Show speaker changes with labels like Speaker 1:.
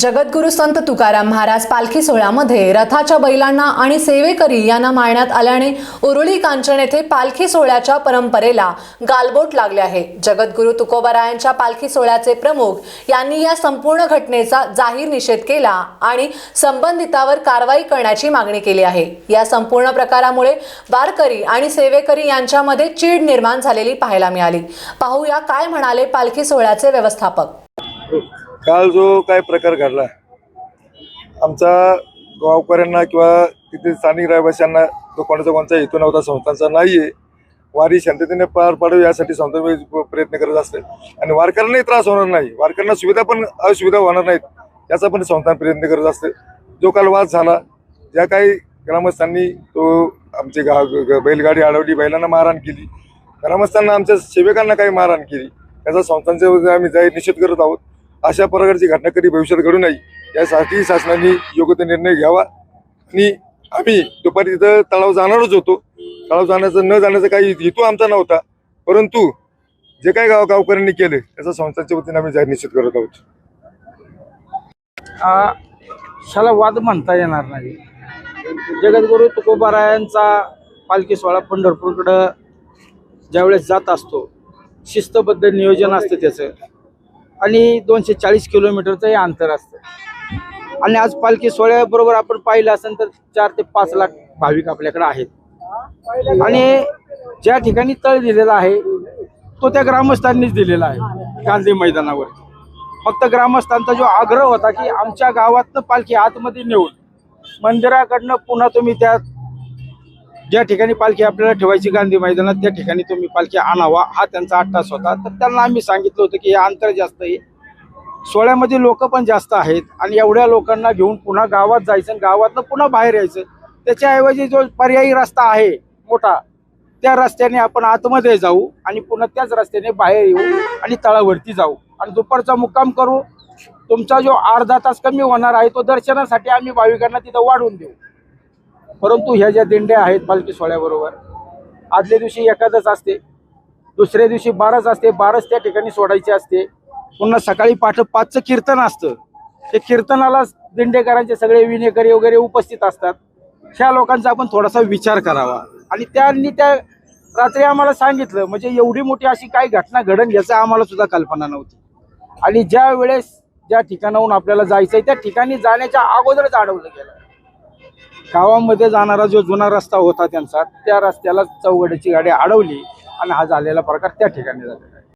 Speaker 1: जगद्गुरु संत तुकाराम महाराज पालखी सोहळ्यामध्ये रथाच्या बैलांना आणि सेवेकरी यांना मारण्यात आल्याने उरुळी कांचन येथे पालखी सोहळ्याच्या परंपरेला गालबोट लागले आहे. जगद्गुरु तुकोबारायांच्या पालखी सोहळ्याचे प्रमुख यांनी या संपूर्ण घटनेचा जाहीर निषेध केला आणि संबंधितावर कारवाई करण्याची मागणी केली आहे. या संपूर्ण प्रकारामुळे वारकरी आणि सेवेकरी यांच्यामध्ये चीड निर्माण झालेली पाहायला मिळाली. पाहूया काय म्हणाले पालखी सोहळ्याचे व्यवस्थापक.
Speaker 2: काल जो काय प्रकार घडला आमचा गावकऱ्यांना किंवा तिथे स्थानिक रहिवाशांना तो कोणाचा कोणता हेतू नव्हता संस्थांचा नाहीये वारी शांततेने पार पाडावी यासाठी संस्था प्रयत्न करत असते. आणि वारकऱ्यांनाही त्रास होणार नाही वारकऱ्यांना सुविधा पण असुविधा होणार नाहीत याचा पण संस्थान प्रयत्न करत असते. जो काल वाद झाला ज्या काही ग्रामस्थांनी तो आमची गा बैलगाडी अडवली बैलांना मारहाण केली ग्रामस्थांना आमच्या सेवकांना काही मारहाण केली त्याचा संस्थांचे आम्ही जाहीर निषेध करत आहोत. अशा प्रकारची घटना कधी भविष्यात घडू नये यासाठी शासनाने योग्य ते निर्णय घ्यावा. आणि आम्ही दुपारी तिथं तळाव जाणारच होतो. तळाव जाण्याचं न जाण्याचा काही हेतू आमचा नव्हता. परंतु जे काही गाव गावकऱ्यांनी केले त्याचा संस्थांच्या वतीने आम्ही जाहीर निश्चित करत आहोत.
Speaker 3: शाला वाद म्हणता येणार नाही. जगद्गुरु तुकोबारायांचा पालखी सोहळा पंढरपूरकडं ज्यावेळेस जात असतो शिस्तबद्ध नियोजन असतं त्याचं. आणि दोनशे चाळीस किलोमीटरचं हे अंतर असतं. आणि आज पालखी सोहळ्याबरोबर आपण पाहिलं असेल तर चार ते पाच लाख भाविक आपल्याकडे आहेत. आणि ज्या ठिकाणी तळ दिलेला आहे तो त्या ग्रामस्थांनीच दिलेला आहे गांधी मैदानावर. फक्त ग्रामस्थांचा जो आग्रह होता की आमच्या गावातनं पालखी आतमध्ये नेऊन मंदिराकडनं पुन्हा तुम्ही त्या ज्या ठिकाणी पालखी आपल्याला ठेवायची गांधी मैदानात त्या ठिकाणी तुम्ही पालखी आणावा. हा त्यांचा अट्टास होता. तर त्यांना आम्ही सांगितलं होतं की हे अंतर जास्त आहे. सोहळ्यामध्ये लोक पण जास्त आहेत आणि एवढ्या लोकांना घेऊन पुन्हा गावात जायचं आणि गावातनं पुन्हा बाहेर यायचं. त्याच्याऐवजी जो पर्यायी रस्ता आहे मोठा त्या रस्त्याने आपण आतमध्ये जाऊ आणि पुन्हा त्याच रस्त्याने बाहेर येऊ आणि तळावरती जाऊ. आणि दुपारचा मुक्काम करू. तुमचा जो अर्धा तास कमी होणार आहे तो दर्शनासाठी आम्ही भाविकांना तिथं वाढवून देऊ. परंतु ह्या ज्या दिंड्या आहेत पालखी सोहळ्याबरोबर आदल्या दिवशी एखादच असते दुसऱ्या दिवशी बाराच असते बाराच त्या ठिकाणी सोडायचे असते. पुन्हा सकाळी पाठ पाचचं कीर्तन असतं. ते कीर्तनाला दिंडेकरांचे सगळे विनेकरी वगैरे उपस्थित असतात. ह्या लोकांचा आपण थोडासा विचार करावा. आणि त्यांनी त्या रात्री आम्हाला सांगितलं म्हणजे एवढी मोठी अशी काही घटना घडण याचा आम्हाला सुद्धा कल्पना नव्हती. आणि ज्या वेळेस ज्या ठिकाणाहून आपल्याला जायचंय त्या ठिकाणी जाण्याच्या अगोदरच अडवलं गेलं. गावामध्ये जाणारा जो जुना रस्ता होता त्यांचा त्या रस्त्याला चौघड्याची गाडी अडवली आणि हा झालेला प्रकार त्या ठिकाणी झाला.